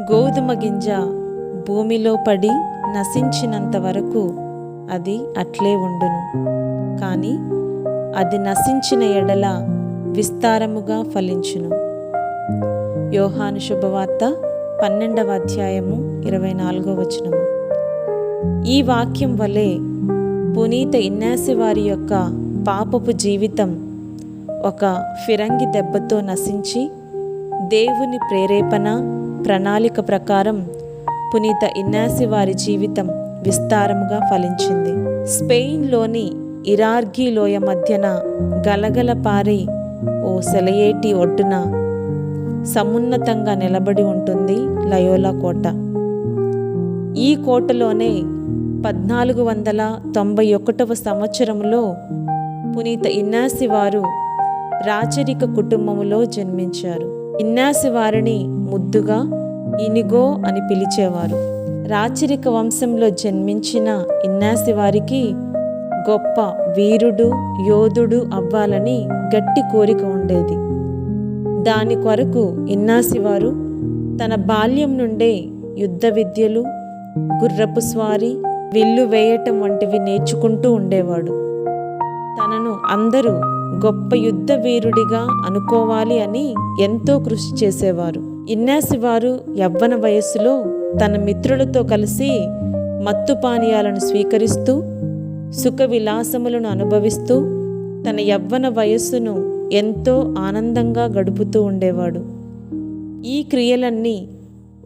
గోధుమ గింజ భూమిలో పడి నశించినంత వరకు అది అట్లే ఉండును. కానీ అది నశించిన ఎడల విస్తారముగా ఫలించును. యోహాను శుభవార్త పన్నెండవ అధ్యాయము ఇరవై నాలుగో వచనము. ఈ వాక్యం వలె పునీత ఇన్నాసి వారి యొక్క పాపపు జీవితం ఒక ఫిరంగి దెబ్బతో నశించి దేవుని ప్రేరేపణ ప్రణాళిక ప్రకారం పునీత ఇన్నాసి వారి జీవితం విస్తారముగా ఫలించింది. స్పెయిన్లోని ఇరార్గీ లోయ మధ్యన గలగల పారి ఓ సెలయేటి ఒడ్డున సమున్నతంగా నిలబడి ఉంటుంది లయోలా కోట. ఈ కోటలోనే పద్నాలుగు వందల తొంభై ఒకటవ సంవత్సరంలో పునీత ఇన్నాసి వారు రాచరిక కుటుంబములో జన్మించారు. ఇన్నాసి వారిని ముద్దుగా ఇనిగో అని పిలిచేవారు. రాచరిక వంశంలో జన్మించిన ఇన్నాసి వారికి గొప్ప వీరుడు యోధుడు అవ్వాలని గట్టి కోరిక ఉండేది. దాని కొరకు ఇన్నాసి వారు తన బాల్యం నుండే యుద్ధ విద్యలు గుర్రపు స్వారీ విల్లు వేయటం వంటివి నేర్చుకుంటూ ఉండేవాడు. తనను అందరూ గొప్ప యుద్ధ వీరుడిగా అనుకోవాలి అని ఎంతో కృషి చేసేవారు. ఇన్యాసి వారు యవ్వన వయస్సులో తన మిత్రులతో కలిసి మత్తు పానీయాలను స్వీకరిస్తూ సుఖ విలాసములను అనుభవిస్తూ తన యవ్వన వయస్సును ఎంతో ఆనందంగా గడుపుతూ ఉండేవాడు. ఈ క్రియలన్నీ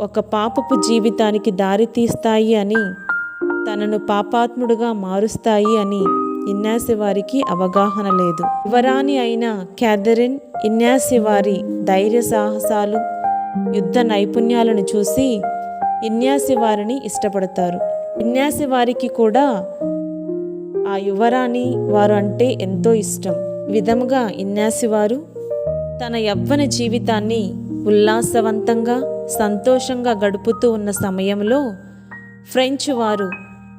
ఒక పాపపు జీవితానికి దారితీస్తాయి అని తనను పాపాత్ముడుగా మారుస్తాయి అని ఇన్యాసి వారికి అవగాహన లేదు. యువరాణి అయిన క్యాథరిన్ ఇన్యాసి వారి ధైర్య సాహసాలు యుద్ధ నైపుణ్యాలను చూసి ఇన్యాసి వారిని ఇష్టపడతారు. ఇన్యాసి వారికి కూడా ఆ యువరాణి వారు అంటే ఎంతో ఇష్టం. విధముగా ఇన్యాసి వారు తన యవ్వన జీవితాన్ని ఉల్లాసవంతంగా సంతోషంగా గడుపుతూ ఉన్న సమయంలో ఫ్రెంచ్ వారు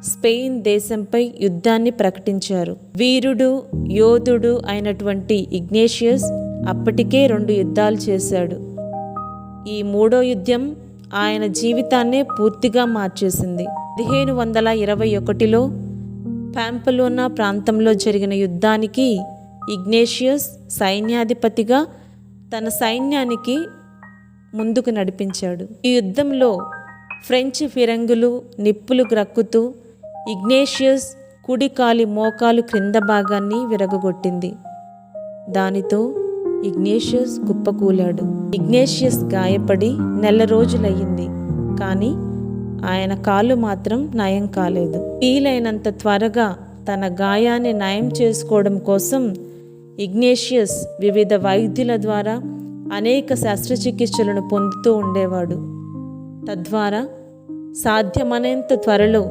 స్పెయిన్ దేశంపై యుద్ధాన్ని ప్రకటించారు. వీరుడు యోధుడు అయినటువంటి ఇగ్నేషియస్ అప్పటికే రెండు యుద్ధాలు చేశాడు. ఈ మూడో యుద్ధం ఆయన జీవితాన్నే పూర్తిగా మార్చేసింది. పదిహేను వందల ఇరవై ఒకటిలో పాంపలోనా ప్రాంతంలో జరిగిన యుద్ధానికి ఇగ్నేషియస్ సైన్యాధిపతిగా తన సైన్యానికి ముందుకు నడిపించాడు. ఈ యుద్ధంలో ఫ్రెంచ్ ఫిరంగులు నిప్పులు గ్రక్కుతూ ఇగ్నేషియస్ కుడి కాలి మోకాలు క్రింద భాగాన్ని విరగగొట్టింది. దానితో ఇగ్నేషియస్ కుప్పకూలాడు. ఇగ్నేషియస్ గాయపడి నెల రోజులయ్యింది. కానీ ఆయన కాలు మాత్రం నయం కాలేదు. వీలైనంత త్వరగా తన గాయాన్ని నయం చేసుకోవడం కోసం ఇగ్నేషియస్ వివిధ వైద్యుల ద్వారా అనేక శస్త్రచికిత్సలను పొందుతూ ఉండేవాడు. తద్వారా సాధ్యమనేంత త్వరలో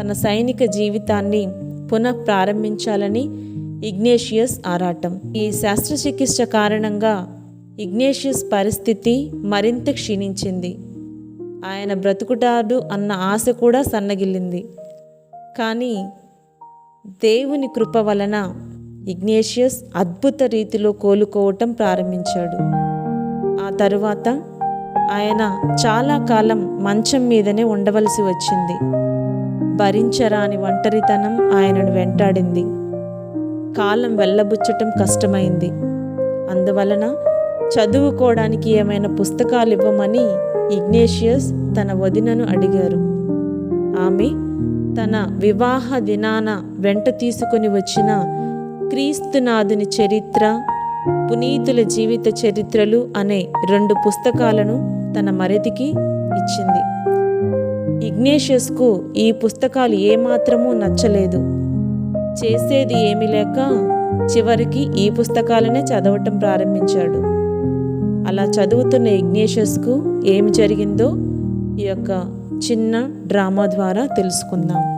తన సైనిక జీవితాన్ని పునఃప్రారంభించాలని ఇగ్నేషియస్ ఆరాటం. ఈ శస్త్రచికిత్స కారణంగా ఇగ్నేషియస్ పరిస్థితి మరింత క్షీణించింది. ఆయన బ్రతుకుటాడు అన్న ఆశ కూడా సన్నగిల్లింది. కానీ దేవుని కృప వలన ఇగ్నేషియస్ అద్భుత రీతిలో కోలుకోవటం ప్రారంభించాడు. ఆ తరువాత ఆయన చాలా కాలం మంచం మీదనే ఉండవలసి వచ్చింది. భరించరాని ఒంటరితనం ఆయనను వెంటాడింది. కాలం వెళ్ళబుచ్చటం కష్టమైంది. అందువలన చదువుకోవడానికి ఏమైనా పుస్తకాలు ఇవ్వమని ఇగ్నేషియస్ తన వదినను అడిగారు. ఆమె తన వివాహ దినాన వెంట తీసుకుని వచ్చిన క్రీస్తునాథుని చరిత్ర పునీతుల జీవిత చరిత్రలు అనే రెండు పుస్తకాలను తన మరిదికి ఇచ్చింది. ఇగ్నేషియస్కు ఈ పుస్తకాలు ఏమాత్రమూ నచ్చలేదు. చేసేది ఏమీ లేక చివరికి ఈ పుస్తకాలనే చదవటం ప్రారంభించాడు. అలా చదువుతున్న ఇగ్నేషియస్కు ఏమి జరిగిందో ఈ యొక్క చిన్న డ్రామా ద్వారా తెలుసుకుందాం.